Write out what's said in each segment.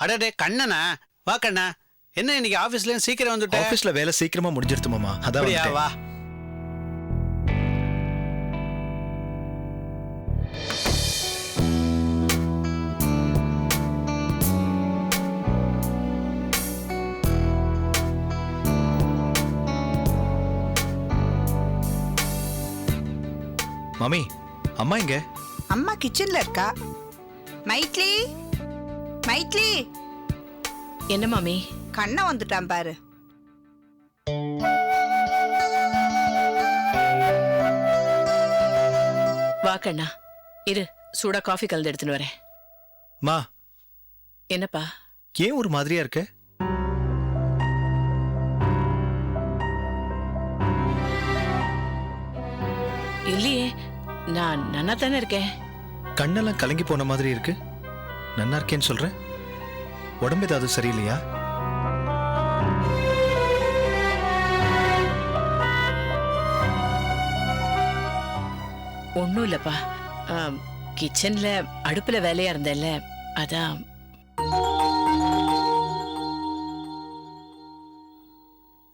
அடடே கண்ணனா? வா கண்ணா. என்ன இன்னைக்கு ஆபீஸ்ல இருந்து சீக்கிரம் வந்துட்ட? ஆபீஸ்ல வேலை சீக்கிரமா முடிஞ்சிருத்து மாமா. அதான். வா. மாமி அம்மா எங்க? அம்மா கிச்சன்ல இருக்கா? மைட்லி மைட்லி என்ன மாமி? கண்ணை வந்துட்டான் பாரு. வா கண்ணா. இரு சூடா காஃபி கலந்து எடுத்துன்னு வரேன். மா. என்னப்பா? ஏன் ஒரு மாதிரியா இருக்க? இல்லையே நான் நன்னா தானே இருக்கேன். கண்ணெல்லாம் கலங்கி போன மாதிரி இருக்கு. நன்னா இருக்கேன்னு சொல்ற உடம்பு ஏதாவது சரியில்லையா? ஒன்றும் இல்லப்பா. கிச்சன்ல அடுப்புல வேலையா இருந்தேல்ல அதான்.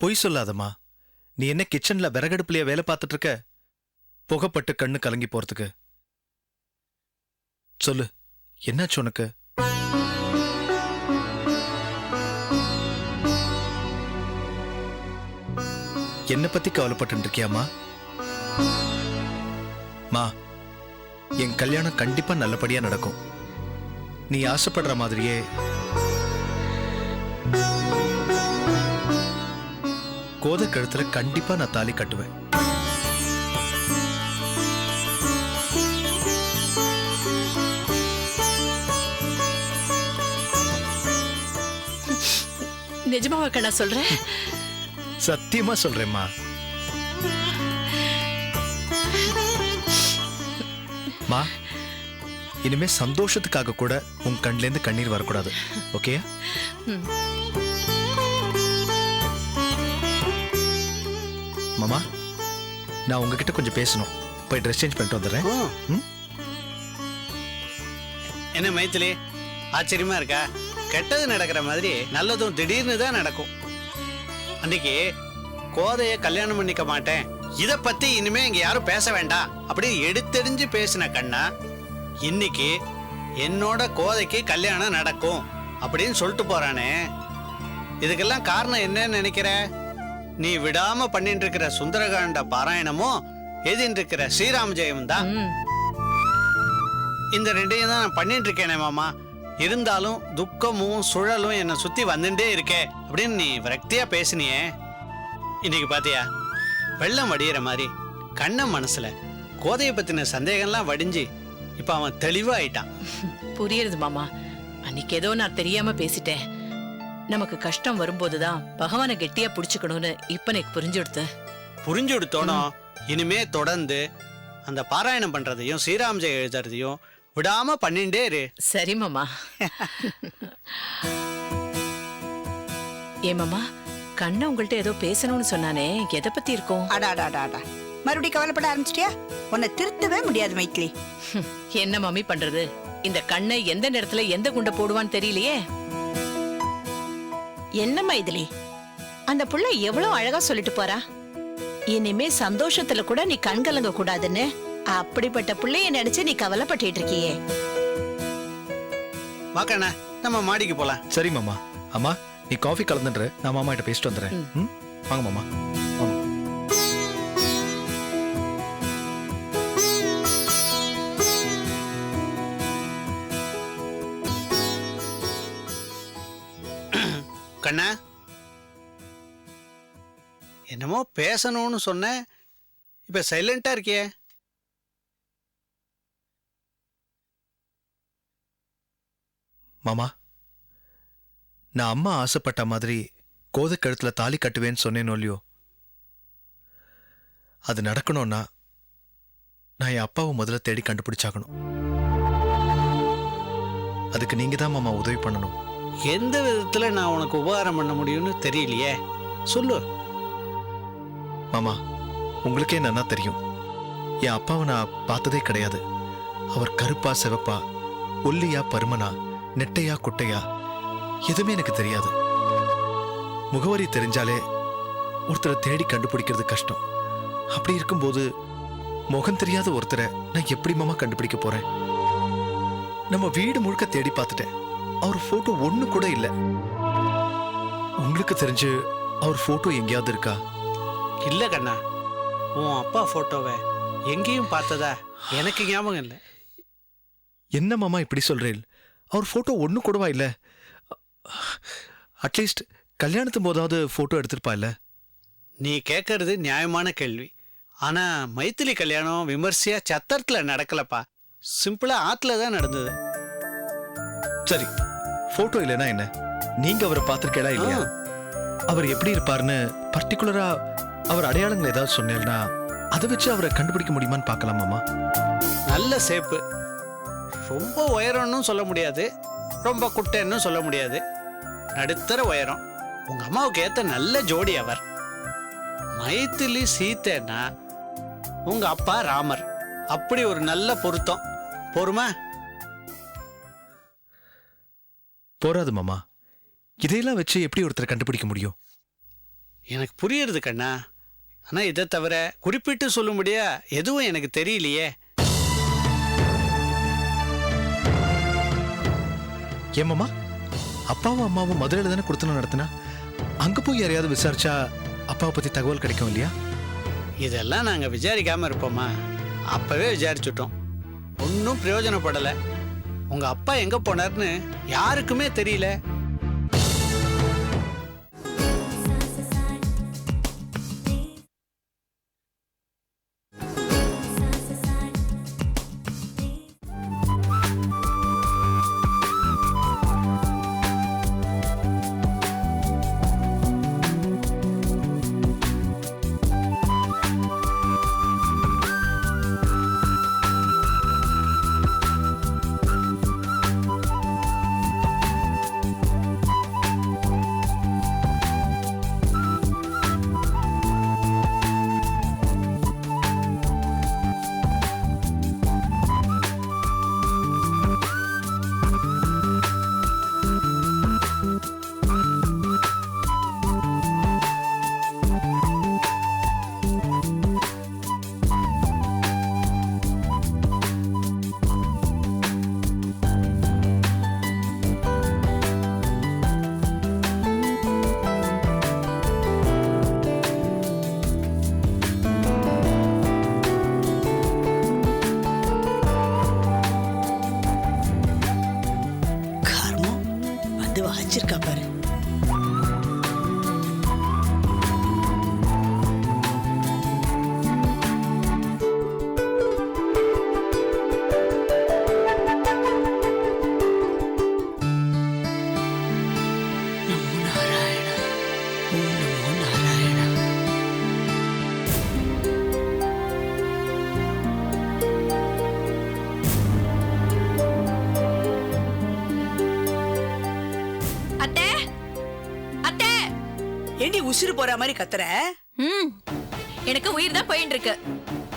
பொய் சொல்லாதம்மா. நீ என்ன கிச்சன்ல விறகடுப்புலயே வேலை பார்த்துட்டு இருக்க? புகைப்பட்டு கண்ணு கலங்கி போறதுக்கு. சொல்லு. என்னாச்சு உனக்கு? என்ன பத்தி கவலைப்பட்டு இருக்கியாமா மா என் கல்யாணம் கண்டிப்பா நல்லபடியா நடக்கும். நீ ஆசைப்படுற மாதிரியே. கோத கழுத்துல கண்டிப்பா நான் தாலி கட்டுவேன். நிஜமாவா கண்ணா சொல்றேன்? சத்தியமா சொல்றேம்மா. மா இனிமே சந்தோஷத்துக்காக கூட உன் கண்ல இருந்து கண்ணீர் வரக்கூடாது. ஓகே மாமா நான் உங்ககிட்ட கொஞ்சம் பேசணும். போய் ட்ரெஸ் சேஞ்ச் பண்ணிட்டு வந்துடுறேன்? என்ன மைத்திலி? ஆச்சரியமா இருக்கா? கெட்டது நடக்கிற மாதிரி நல்லதும் திடீர்னு தான் நடக்கும். அன்னைக்கு கோதைய கல்யாணம் பண்ணிக்க மாட்டேன். இத பத்தி இனிமே இங்க யாரும் பேச வேண்டாம் அப்படி எடுத்தெறிஞ்சு பேசின கண்ணா இன்னைக்கு என்னோட கோதைக்கு கல்யாணம் நடக்கும் அப்படின்னு சொல்லிட்டு போறானே. இதுக்கெல்லாம் காரணம் என்னன்னு நினைக்கிற? நீ விடாம பண்ணிட்டு இருக்கிற சுந்தரகாண்ட பாராயணமும் எழுதிட்டு இருக்கிற ஸ்ரீராம ஜெயம் தான். இந்த ரெண்டையும் தான் நான் பண்ணிட்டு இருக்கேனே மாமா. இருந்தாலும் துக்கமும் சுழலும் என்னை சுத்தி வந்துட்டே இருக்கே அப்படின்னு நீ விரக்தியா பேசினியே. இன்னைக்கு பாத்தியா? வெள்ளம் வடியிற மாதிரி கண்ணன் மனசுல கோதையை பத்தின சந்தேகம்லாம் வடிஞ்சு இப்ப அவன் தெளிவாயிட்டான். புரியுறது மாமா. அன்னைக்கு ஏதோ நான் தெரியாம பேசிட்டேன். நமக்கு கஷ்டம் வரும்போதுதான் பகவானை கெட்டியா புடிச்சுக்கணும்னு இப்ப எனக்கு புரிஞ்சுடுத்து புரிஞ்சு கொடுத்தோனோ இனிமே தொடர்ந்து அந்த பாராயணம் பண்றதையும் ஸ்ரீராம் ஜெயம் எழுதுறதையும் விடாம பண்ணிட்டே இரு. சரி மாமா. ஏ மாமா கண்ணை உங்கள்ட்ட ஏதோ பேசணும்னு சொன்னானே எதை பத்தி இருக்கும்? அடாடாடாடா மறுபடியும் கவலைப்பட ஆரம்பிச்சிட்டியா? உன்னை திருத்தவே முடியாது ஹம், என்ன மாமி பண்றது? இந்த கண்ணை எந்த நேரத்துல எந்த குண்டை போடுவான்னு தெரியலையே. என்னம்மா இதுலி அந்த புள்ள எவ்வளவு அழகா சொல்லிட்டு போறா? இனிமே சந்தோஷத்துல கூட நீ கண் கலங்க கூடாதுன்னு அப்படிப்பட்ட புள்ளைய நினைச்சு நீ கவலைப்பட்டுட்டு இருக்கியே. வாக்கண்ணா நம்ம மாடிக்கு போலாம். சரி மாமா. அம்மா நீ காஃபி கலந்துன்ற நான் மாமா கிட்ட பேசிட்டு வந்துடுறேன். ம்? வாங்க மாமா. கண்ணா என்னமோ பேசணும்னு சொன்ன இப்ப சைலண்டா இருக்கியே? மாமா நான் அம்மா ஆசைப்பட்ட மாதிரி கோதை கழுத்துல தாலி கட்டுவேன்னு சொன்னேனோ இல்லையோ? அது நடக்கணும்னா நான் என் அப்பாவை முதல்ல தேடி கண்டுபிடிச்சாகணும். அதுக்கு நீங்க தான் மாமா உதவி பண்ணணும். எந்த விதத்துல நான் உனக்கு உபகாரம் பண்ண முடியும்னு தெரியலையே? சொல்லு. மாமா உங்களுக்கே நன்னா தெரியும். என் அப்பாவை நான் பார்த்ததே கிடையாது. அவர் கருப்பா சிவப்பா ஒல்லியா பருமனா நெட்டையா குட்டையா? எதுவுமே எனக்கு தெரியாது. முகவரி தெரிஞ்சாலே ஒருத்தரை தேடி கண்டுபிடிக்கிறது கஷ்டம். அப்படி இருக்கும்போது முகம் தெரியாத ஒருத்தரை நான் எப்படி மாமா கண்டுபிடிக்க போறேன்? நம்ம வீடு முழுக்க தேடி பார்த்துட்டேன். அவர் போட்டோ ஒண்ணு கூட இல்ல. உங்களுக்கு தெரிஞ்சு அவர் போட்டோ எங்கேயாவது இருக்கா? இல்ல கண்ணா. உன் அப்பா போட்டோவை எங்கேயும் பார்த்ததா? எனக்கு ஞாபகம் இல்லை. என்ன மாமா இப்படி சொல்றேன் அவர் போட்டோ ஒண்ணு கூடவா இல்ல? அட்லீஸ்ட் கல்யாணத்தும் போதாவது போட்டோ எடுத்திருப்பா இல்ல? நீ கேட்கறது நியாயமான கேள்வி. ஆனா மைத்திலி கல்யாணம் விமர்சையா சத்திரத்துல நடக்கலப்பா. சிம்பிளா ஆத்துல தான் நடந்தது. சரி போட்டோ இல்லைன்னா என்ன? நீங்க அவரை பார்த்திருக்கீங்களா இல்லையா. அவர் எப்படி இருப்பாருன்னு பர்டிகுலரா அவர் அடையாளங்கள் ஏதாவது சொன்னேன்னா அதை வச்சு அவரை கண்டுபிடிக்க முடியுமான்னு பார்க்கலாம் மாமா நல்ல சேப்பு ரொம்ப உயரம்னு சொல்ல முடியாது. ரொம்ப குட்டைன்னு சொல்ல முடியாது. நடுத்தர உயரம். உங்க அம்மாவுக்கு ஏத்த நல்ல ஜோடி அவர். மைத்திலி சீத்தைன்னா உங்க அப்பா ராமர். அப்படி ஒரு நல்ல பொருத்தம். பொறுமா? போராது மாமா. இதையெல்லாம் வச்சு எப்படி ஒருத்தரை கண்டுபிடிக்க முடியும்? எனக்கு புரியுறது கண்ணா. ஆனா இதை தவிர குறிப்பிட்டு சொல்லும்படியா எதுவும் எனக்கு தெரியலையே. ஏன் மாமா? அப்பாவும் அம்மாவும் மதுரையில் தானே கொடுத்தன நடத்தினா? அங்கே போய் யாரையாவது விசாரிச்சா அப்பாவை பற்றி தகவல் கிடைக்கும் இல்லையா? இதெல்லாம் நாங்கள் விசாரிக்காமல் இருப்போம்மா அப்போவே விசாரிச்சுட்டோம். ஒன்றும் பிரயோஜனப்படலை. உங்கள் அப்பா எங்கே போனார்னு யாருக்குமே தெரியல. உசுறு போற மாதிரி கத்துற? ம். எனக்கு உயிர் தான் போயிட்டு இருக்கு.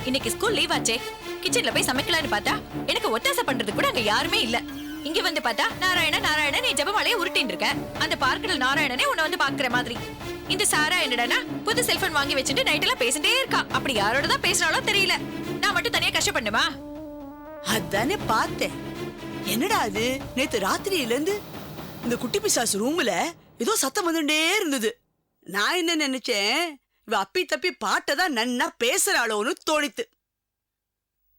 இன்னைக்கு ஸ்கூல் லீவ் ஆச்சே. கிச்சன்ல போய் சமைக்கலாம்னு பார்த்தா எனக்கு ஒத்தாசை பண்றது கூட அங்க யாருமே இல்ல. இங்க வந்து பார்த்தா நாராயண நாராயண நீ ஜெபமாலையை உருட்டின்னு இருக்க. அந்த பார்க்கடல் நாராயணனே உன்னை வந்து பாக்குற மாதிரி. இந்த சாரா என்னடானா புது செல்போன் வாங்கி வச்சுட்டு நைட் எல்லாம் பேசிட்டே இருக்கா. அப்படி யாரோட தான் பேசினாலும் தெரியல. நான் மட்டும் தனியா கஷ்டப்பண்ணுமா அதானே பார்த்தேன். என்னடா அது? நேத்து ராத்திரியில இருந்து இந்த குட்டி பிசாசு ரூம்ல ஏதோ சத்தம் வந்துட்டே இருந்தது. நான் என்ன நினைச்சேன்? இவ அப்பி தப்பி பாட்டை தான் நன்னா பேசுறாளோன்னு தோணித்து.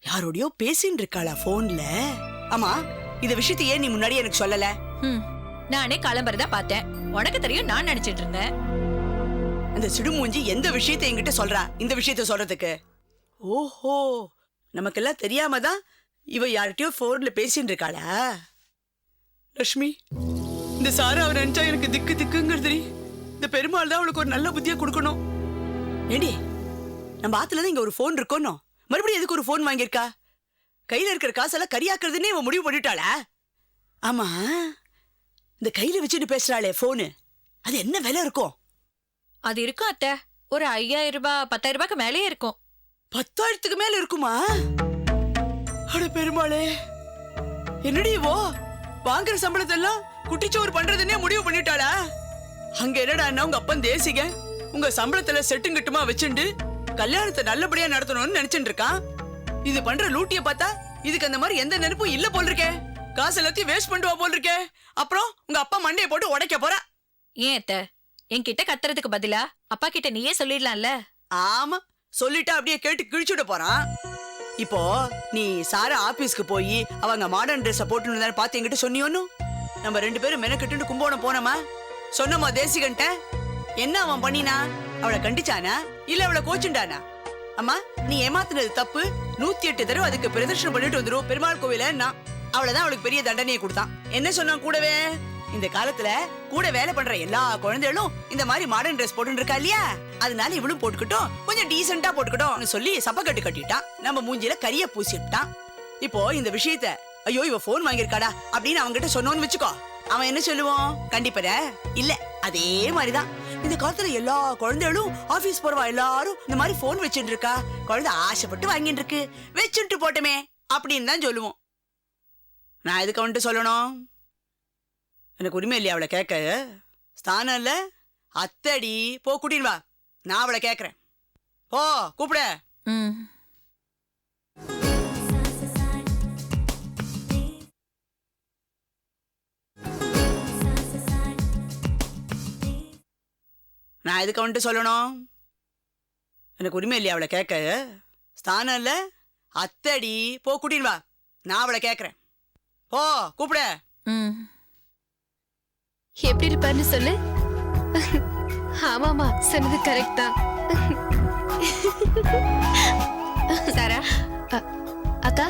யாரோடயோ பேசின்னு இருக்காளா போன்ல ஆமா இந்த விஷயத்தை ஏன் நீ முன்னாடி எனக்கு சொல்லல? ம் நானே கிளம்புறதா பார்த்தேன். உனக்கு தெரியும் நான் நினைச்சிட்டு இருந்தேன். அந்த சிடுமூஞ்சி எந்த விஷயத்தை என்கிட்ட சொல்றா? இந்த விஷயத்த சொல்றதுக்கு. ஓஹோ நமக்கெல்லாம் தெரியாம தான் இவ யார்கிட்டயோ போன்ல பேசிட்டு இருக்காளா? லட்சுமி இந்த சாரா அவ நினைச்சா எனக்கு திக்கு திக்குங்கிறது இந்த பெருமாள் தான் அவளுக்கு ஒரு நல்ல புத்தியா கொடுக்கணும். ஏண்டி நம்ம ஆத்துல தான் இங்க ஒரு போன் இருக்கோம் மறுபடியும் எதுக்கு ஒரு போன் வாங்கியிருக்கா? கையில இருக்கிற காசெல்லாம் கரியாக்குறதுன்னே இவன் முடிவு பண்ணிட்டாளா? ஆமா. இந்த கையில வச்சுட்டு பேசுறாளே போனு அது என்ன விலை இருக்கும்? அது இருக்கும் அத்தை. ஒரு ஐயாயிரம் ரூபாய் பத்தாயிரம் ரூபாய்க்கு மேலேயே இருக்கும். பத்தாயிரத்துக்கு மேல இருக்குமா? அட பெருமாளே. என்னடி இவோ? வாங்குற சம்பளத்தெல்லாம் குட்டிச்சோறு பண்றதுன்னே முடிவு பண்ணிட்டாளா? அங்க என்னடா உங்க அப்பன் தேசிக? உங்க சம்பளத்துல செட்டும் கிட்டுமா வச்சுண்டு கல்யாணத்தை நல்லபடியா நடத்தணும்னு நினைச்சுட்டு இருக்கான் இது பண்ற லூட்டிய பார்த்தா இதுக்கு அந்த மாதிரி எந்த நினைப்பும் இல்ல போல் இருக்கே காசு எல்லாத்தையும் வேஸ்ட் பண்ணுவா போல் இருக்கே அப்புறம் உங்க அப்பா மண்டையை போட்டு உடைக்க போறா. ஏன் அத்த? என்கிட்ட கத்துறதுக்கு பதிலா? அப்பா கிட்ட நீயே சொல்லிடலாம்ல? ஆமா சொல்லிட்டா அப்படியே கேட்டு கிழிச்சுட போறான் இப்போ நீ சாரா ஆபீஸ்க்கு போய் அவங்க மாடர்ன் ட்ரெஸ் போட்டு பார்த்து என்கிட்ட சொன்னியோன்னு? நம்ம ரெண்டு பேரும் மெனக்கிட்டு கும்போணம் போனோமா? சொன்னோமா தேசிகன்ட்ட? என்ன அவன் பண்ணினா? அவளை கண்டிச்சானா? இல்ல அவளை கோச்சுண்டானா? அம்மா நீ ஏமாத்துனது தப்பு. நூத்தி எட்டு தடவை அதுக்கு பிரதர்ஷனம் பண்ணிட்டு வந்துரும் பெருமாள் கோவில அவளைதான் அவளதான் அவளுக்கு பெரிய தண்டனையை கொடுத்தான். என்ன சொன்னான் கூடவே? இந்த காலத்துல கூட வேலை பண்ற எல்லா குழந்தைகளும் இந்த மாதிரி மாடர்ன் ட்ரெஸ் போட்டு இருக்கா இல்லையா? அதனால இவளும் போட்டுக்கிட்டோம். கொஞ்சம் டீசெண்டா போட்டுக்கிட்டோம் சொல்லி சப்பக்கட்டு கட்டிட்டான். நம்ம மூஞ்சில கரிய பூசிட்டான். இப்போ இந்த விஷயத்த ஐயோ இவ போன் வாங்கியிருக்காடா? அப்படின்னு அவங்க கிட்ட சொன்னோன்னு வச்சுக்கோ. அவன் என்ன சொல்லுவான்? கண்டிப்பற இல்ல அதே மாதிரிதான். இந்த காலத்துல எல்லா குழந்தைகளும் ஆபீஸ் போறவா எல்லாரும் இந்த மாதிரி போன் வச்சுட்டு இருக்கா? குழந்தை ஆசைப்பட்டு வாங்கிட்டு இருக்கு. வச்சுட்டு போட்டோமே அப்படின்னு தான் சொல்லுவோம். நான் எதுக்கு வந்துட்டு சொல்லணும்? எனக்கு உரிமை இல்லையா அவளை கேட்க? ஸ்தானம் இல்ல? அத்தடி போ கூட்டின்னு வா. நான் அவளை கேட்கறேன். ஓ கூப்பிட. ம். நான் எதுக்கு வந்துட்டு சொல்லணும்? எனக்கு உரிமை இல்லையா அவளை கேட்க? ஸ்தானம் இல்ல? அத்தடி போ கூட்டின்னு வா. நான் அவளை கேட்கறேன். போ கூப்பிட. ம். எப்படி இருப்பாருன்னு சொல்லு. ஆமாமா சொன்னது கரெக்ட் தான். சாரா? அக்கா?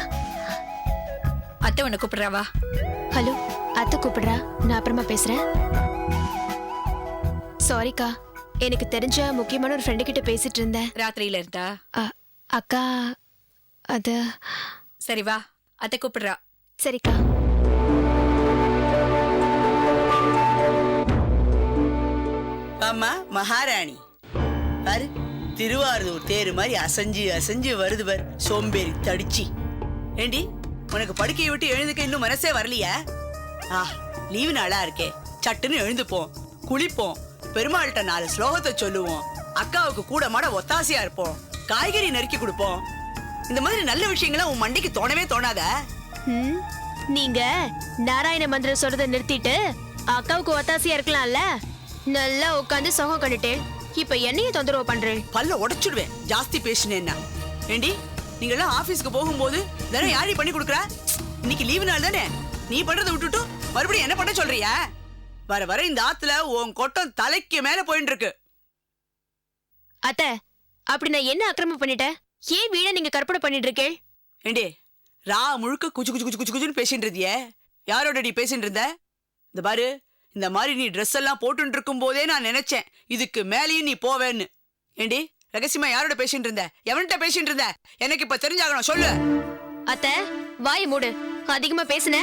அத்தை உன்னை கூப்பிடுறாவா? ஹலோ அத்தை கூப்பிடுறா. நான் அப்புறமா பேசுறேன். சாரிக்கா எனக்கு தெரிஞ்ச முக்கியமான ஒரு ஃப்ரெண்டு கிட்ட பேசிட்டு இருந்தேன். ராத்திரியில இருந்தா? அ- அக்கா அது சரி வா. அத்தை கூப்பிடுறா. சரிக்கா. ஆமா மகாராணி. பாரு திருவாரூர் தேரு மாதிரி அசைஞ்சு அசைஞ்சு வருது பாரு. சோம்பேறி தடிச்சி. ஏண்டி உனக்கு படுக்கையை விட்டு எழுந்துக்க இன்னும் மனசே வரலையா? ஆ லீவு நாளா இருக்கே. சட்டுன்னு எழுந்துப்போம் குளிப்போம். பெருமாள்கிட்ட நாலு ஸ்லோகத்தை சொல்லுவோம். அக்காவுக்கு கூட மாட ஒத்தாசையா இருப்போம். காய்கறி நறுக்கி கொடுப்போம். இந்த மாதிரி நல்ல விஷயங்களை உன் மண்டைக்கு தோணவே தோணாத? ம், நீங்க நாராயண மந்திரம் சொல்றத நிறுத்திட்டு அக்காவுக்கு ஒத்தாசையா இருக்கலாம்ல? நல்லா உட்காந்து சுகம் கண்டுட்டேன் இப்ப என்னைய தொந்தரவு பண்றேன் பல்ல உடைச்சிடுவேன். ஜாஸ்தி பேசினேன்னா. ஏண்டி நீங்க எல்லாம் ஆபீஸ்க்கு போகும்போது தானே யாரி பண்ணி கொடுக்குறா? இன்னைக்கு லீவு நாள் தானே நீ பண்றதை விட்டுட்டு மறுபடியும் என்ன பண்ண சொல்றியா? வர வர இந்த ஆத்துல உன் கொட்டம் தலைக்கு மேல போயிட்டு இருக்கு அத்த அப்படி நான் என்ன அக்கிரமம் பண்ணிட்டேன் ஏன் வீணா நீங்க கற்பனை பண்ணிட்டு இருக்கேள் ஏண்டி ரா முழுக்க குச்சு குச்சு குச்சு குச்சு குச்சுன்னு பேசிட்டு இருந்தியே யாரோட நீ பேசிட்டு இருந்த இந்த பாரு இந்த மாதிரி நீ ட்ரெஸ் எல்லாம் போட்டுட்டு இருக்கும் போதே நான் நினைச்சேன் இதுக்கு மேலேயும் நீ போவேன்னு. ஏண்டி ரகசியமா யாரோட பேசிட்டு இருந்த எவன்கிட்ட பேசிட்டு இருந்த எனக்கு இப்ப தெரிஞ்சாகணும் சொல்லு. அத்த வாயை மூடு. அதிகமா பேசுன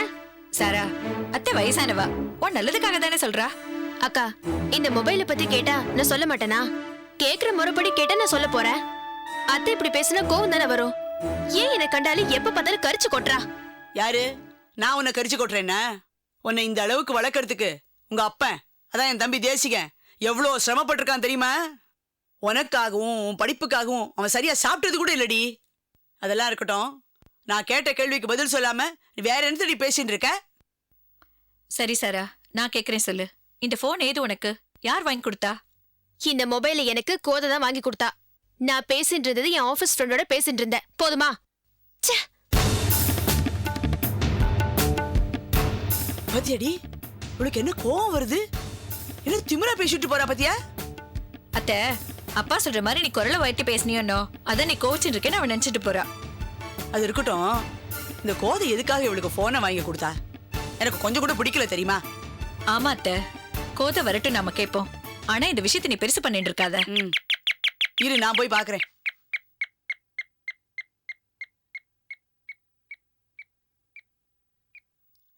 சாரா அத்தை வயசானவா? உன் நல்லதுக்காக தானே சொல்றா? அக்கா இந்த மொபைல பத்தி கேட்டா நான் சொல்ல மாட்டேனா? கேக்குற முறைப்படி கேட்டா நான் சொல்ல போறேன் அத்தை இப்படி பேசினா கோவம் தானே வரும்? ஏன் என்னை கண்டாலும் எப்ப பார்த்தாலும் கரிச்சு கொட்டுறா? யாரு? நான் உன்னை கரிச்சு கொட்டுறேன்னா உன்னை இந்த அளவுக்கு வளர்க்கறதுக்கு உங்க அப்பன் அதான் என் தம்பி தேசிகன் எவ்வளோ சிரமப்பட்டிருக்கான் தெரியுமா? உனக்காகவும் உன் படிப்புக்காகவும் அவன் சரியா சாப்பிட்டது கூட இல்லடி. அதெல்லாம் இருக்கட்டும். நான் கேட்ட கேள்விக்கு பதில் சொல்லாம வேற என்னத்தடி பேசிட்டு இருக்க? சரி சாரா. நான் கேக்குறேன் சொல்லு. இந்த போன் ஏது உனக்கு? யார் வாங்கி கொடுத்தா? இந்த மொபைல எனக்கு கோதை தான் வாங்கி கொடுத்தா. நான் பேசிட்டு இருந்தது என் ஆபீஸ் ஃப்ரெண்டோட பேசிட்டு இருந்தேன் போதுமா? பத்தியாடி உனக்கு என்ன கோவம் வருது? என்ன திமிரா பேசிட்டு போறா பத்தியா? அத்தை அப்பா சொல்ற மாதிரி நீ குரலை வயட்டி பேசினியோன்னோ அதான் நீ கோச்சிட்டு இருக்கேன்னு அவன் நினைச்சிட்டு போறா. அது இருக்கட்டும். இந்த கோதை எதுக்காக இவளுக்கு போனை வாங்கி கொடுத்தா? எனக்கு கொஞ்சம் கூட பிடிக்கல தெரியுமா? ஆமா அத்தை. கோதை வரட்டும் நாம கேட்போம். ஆனா இந்த விஷயத்தை நீ பெருசு பண்ணிட்டு இருக்காத. ம். இரு நான் போய் பார்க்கறேன்.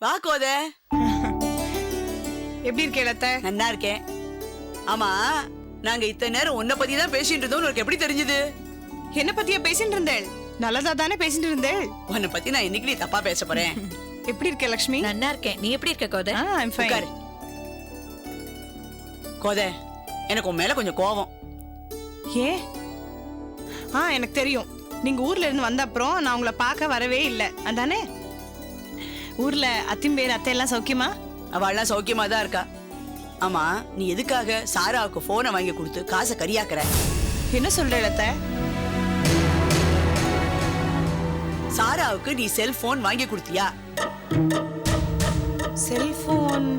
வா கோதை. எப்படி இருக்கே அத்தை? நன்னா இருக்கேன். ஆமா நாங்க இத்தனை நேரம் உன்னை பத்தி தான் பேசிட்டு இருந்தோம் உனக்கு எப்படி தெரிஞ்சது? என்ன பத்தியா பேசிட்டு இருந்தேள்? நல்லதா தானே பேசிட்டு இருந்தேள்? உன்னை பத்தி நான் இன்னைக்கு தப்பா பேச போறேன்? எப்படி இருக்க லக்ஷ்மி? நன்னா இருக்கேன். நீ எப்படி இருக்க கோதை? ஆ ஐம் ஃபைன் உட்காரு. கோதை எனக்கு உன் மேல கொஞ்சம் கோவம். ஏன் ஆ எனக்கு தெரியும். நீங்க ஊர்ல இருந்து வந்த அப்புறம் நான் உங்களை பார்க்க வரவே இல்லை. அதானே? ஊர்ல அத்திம்பேர் அத்தை எல்லாம் சௌக்கியமா? அவள்லாம் சௌக்கியமா தான் இருக்கா. ஆமா நீ எதுக்காக சாராவுக்கு போனை வாங்கி கொடுத்து காசை கரியாக்குற? என்ன சொல்ற அத்தை சாராவுக்கு நீ செல்போன் வாங்கி கொடுத்தியா? செல்போன்